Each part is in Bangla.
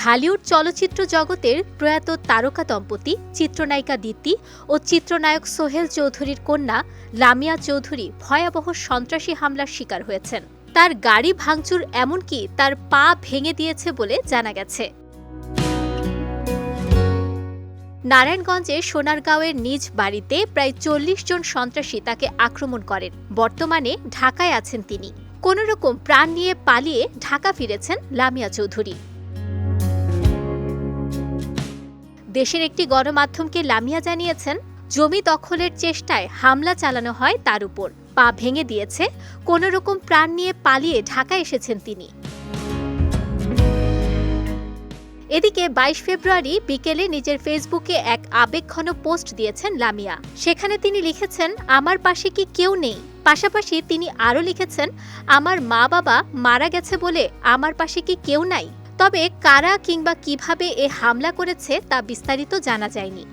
ঢালিউড চলচ্চিত্র জগতের প্রয়াত তারকা দম্পতি চিত্রনায়িকা দিতি ও চিত্রনায়ক সোহেল চৌধুরীর কন্যা লামিয়া চৌধুরী ভয়াবহ সন্ত্রাসী হামলার শিকার হয়েছেন। তার গাড়ি ভাঙচুর এমনকি তার পা ভেঙে দিয়েছে বলে জানা গেছে। নারায়ণগঞ্জে সোনারগাঁওয়ের নিজ বাড়িতে প্রায় চল্লিশ জন সন্ত্রাসী তাকে আক্রমণ করেন। বর্তমানে ঢাকায় আছেন তিনি। কোনোরকম প্রাণ নিয়ে পালিয়ে ঢাকা ফিরেছেন লামিয়া চৌধুরী। দেশের একটি গণমাধ্যমকে লামিয়া জানিয়েছেন, জমি দখলের চেষ্টায় হামলা চালানো হয় তার উপর। পা ভেঙে দিয়েছে কোনো রকম প্রাণ নিয়ে পালিয়ে ঢাকা এসেছেন তিনি। এদিকে বাইশ ফেব্রুয়ারি বিকেলে নিজের ফেসবুকে এক আবেগঘন পোস্ট দিয়েছেন লামিয়া। সেখানে তিনি লিখেছেন, আমার পাশে কি কেউ নেই? পাশাপাশি তিনি আরও লিখেছেন, আমার মা বাবা মারা গেছে বলে আমার পাশে কি কেউ নাই? তবে কারা কিংবা কীভাবে এ হামলা করেছে তা বিস্তারিত জানা যায়নি।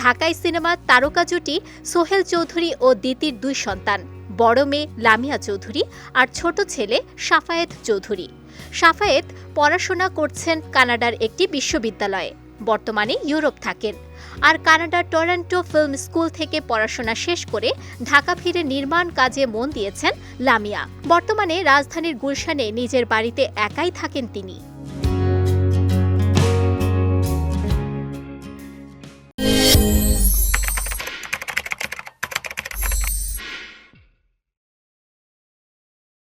ঢাকায় সিনেমার তারকা জুটি সোহেল চৌধুরী ও দিতির দুই সন্তান, বড় মেয়ে লামিয়া চৌধুরী আর ছোট ছেলে সাফায়েত চৌধুরী। সাফায়েত পড়াশোনা করছেন কানাডার একটি বিশ্ববিদ্যালয়ে। বর্তমানে ইউরোপ থাকেন। আর কানাডার টরন্টো ফিল্ম স্কুল থেকে পড়াশোনা শেষ করে ঢাকা ফিরে নির্মাণ কাজে মন দিয়েছেন লামিয়া। বর্তমানে রাজধানীর গুলশানে নিজের বাড়িতে একাই থাকেন তিনি।